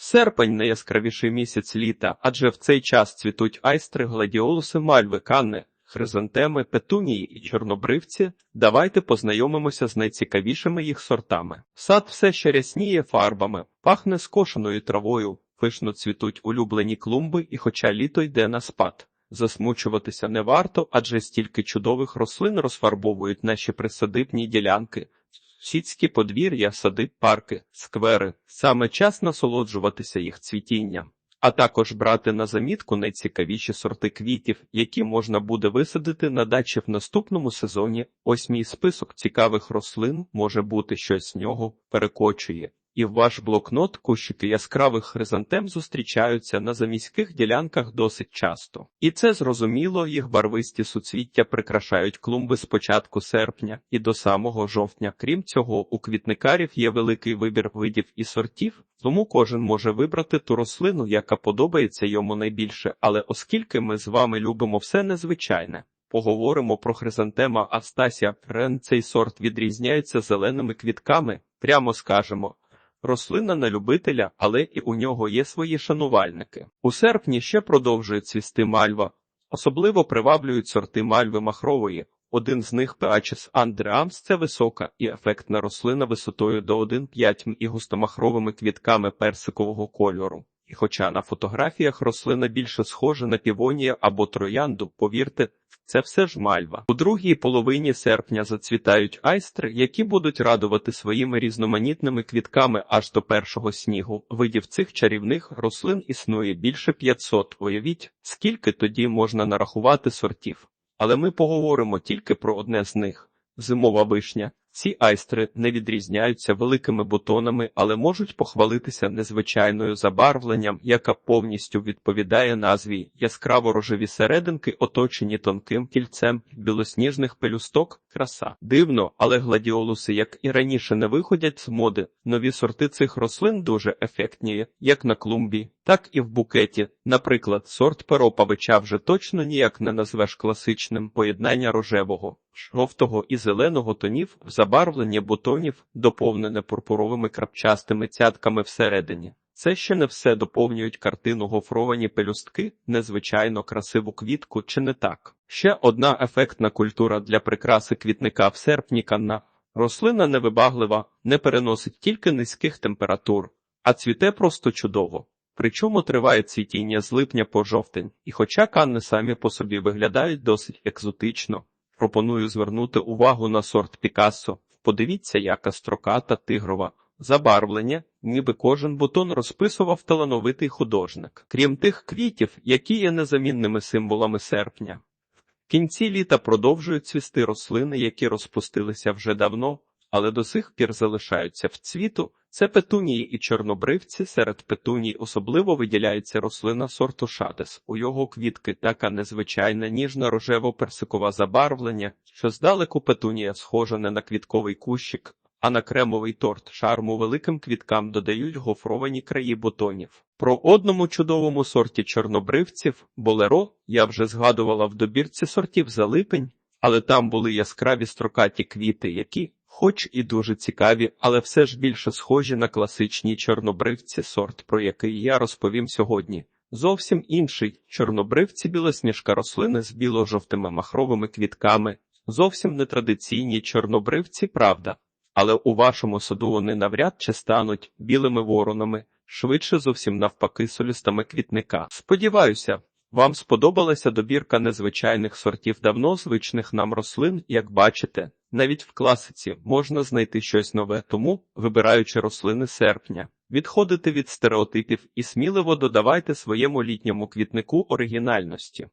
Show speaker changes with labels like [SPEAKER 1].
[SPEAKER 1] Серпень найяскравіший місяць літа, адже в цей час цвітуть айстри, гладіолуси, мальви, канни, хризантеми, петунії і чорнобривці. Давайте познайомимося з найцікавішими їх сортами. Сад все ще рясніє фарбами, пахне скошеною травою, пишно цвітуть улюблені клумби, і хоча літо йде на спад. Засмучуватися не варто, адже стільки чудових рослин розфарбовують наші присадибні ділянки. Сільські подвір'я, сади, парки, сквери. Саме час насолоджуватися їх цвітінням, а також брати на замітку найцікавіші сорти квітів, які можна буде висадити на дачі в наступному сезоні. Ось мій список цікавих рослин може бути щось з нього перекочує. І в ваш блокнот кущики яскравих хризантем зустрічаються на заміських ділянках досить часто. І це зрозуміло, їх барвисті суцвіття прикрашають клумби з початку серпня і до самого жовтня. Крім цього, у квітникарів є великий вибір видів і сортів, тому кожен може вибрати ту рослину, яка подобається йому найбільше. Але оскільки ми з вами любимо все незвичайне. Поговоримо про хризантема Астасія Рен. Цей сорт відрізняється зеленими квітками, прямо скажемо. Рослина на любителя, але і у нього є свої шанувальники. У серпні ще продовжує цвісти мальва. Особливо приваблюють сорти мальви махрової. Один з них Пеачіс Андреамс – це висока і ефектна рослина висотою до 1,5 м і густомахровими квітками персикового кольору. І хоча на фотографіях рослина більше схожа на півонія або троянду, повірте, це все ж мальва. У другій половині серпня зацвітають айстри, які будуть радувати своїми різноманітними квітками аж до першого снігу. Видів цих чарівних рослин існує більше 500. Уявіть, скільки тоді можна нарахувати сортів. Але ми поговоримо тільки про одне з них зимова вишня. Ці айстри не відрізняються великими бутонами, але можуть похвалитися незвичайною забарвленням, яка повністю відповідає назві яскраво рожеві серединки, оточені тонким кільцем білосніжних пелюсток. Краса дивно, але гладіолуси, як і раніше, не виходять з моди. Нові сорти цих рослин дуже ефектні, як на клумбі, так і в букеті. Наприклад, сорт перопавича вже точно ніяк не назвеш класичним поєднання рожевого, жовтого і зеленого тонів в забарвлення бутонів, доповнене пурпуровими крапчастими цятками всередині. Це ще не все доповнюють картину гофровані пелюстки, незвичайно красиву квітку, чи не так. Ще одна ефектна культура для прикраси квітника в серпні канна. Рослина невибаглива, не переносить тільки низьких температур, а цвіте просто чудово. Причому триває цвітіння з липня по жовтень, і хоча канни самі по собі виглядають досить екзотично, пропоную звернути увагу на сорт Пікассо. Подивіться, яка строката тигрова. Забарвлення, ніби кожен бутон розписував талановитий художник. Крім тих квітів, які є незамінними символами серпня. В кінці літа продовжують цвісти рослини, які розпустилися вже давно, але до сих пір залишаються в цвіту. Це петунії і чорнобривці. Серед петуній особливо виділяється рослина сорту шатес. У його квітки така незвичайна ніжна рожево-персикова забарвлення, що здалеку петунія схожа не на квітковий кущик, а на кремовий торт шарму великим квіткам додають гофровані краї бутонів. Про одному чудовому сорті чорнобривців болеро я вже згадувала в добірці сортів за липень, але там були яскраві строкаті квіти, які, хоч і дуже цікаві, але все ж більше схожі на класичні чорнобривці сорт, про який я розповім сьогодні. Зовсім інший чорнобривці білосніжка рослини з біло-жовтими махровими квітками, зовсім нетрадиційні чорнобривці, правда. Але у вашому саду вони навряд чи стануть білими воронами, швидше зовсім навпаки солістами квітника. Сподіваюся, вам сподобалася добірка незвичайних сортів давно звичних нам рослин, як бачите, навіть в класиці можна знайти щось нове, тому, вибираючи рослини серпня, відходите від стереотипів і сміливо додавайте своєму літньому квітнику оригінальності.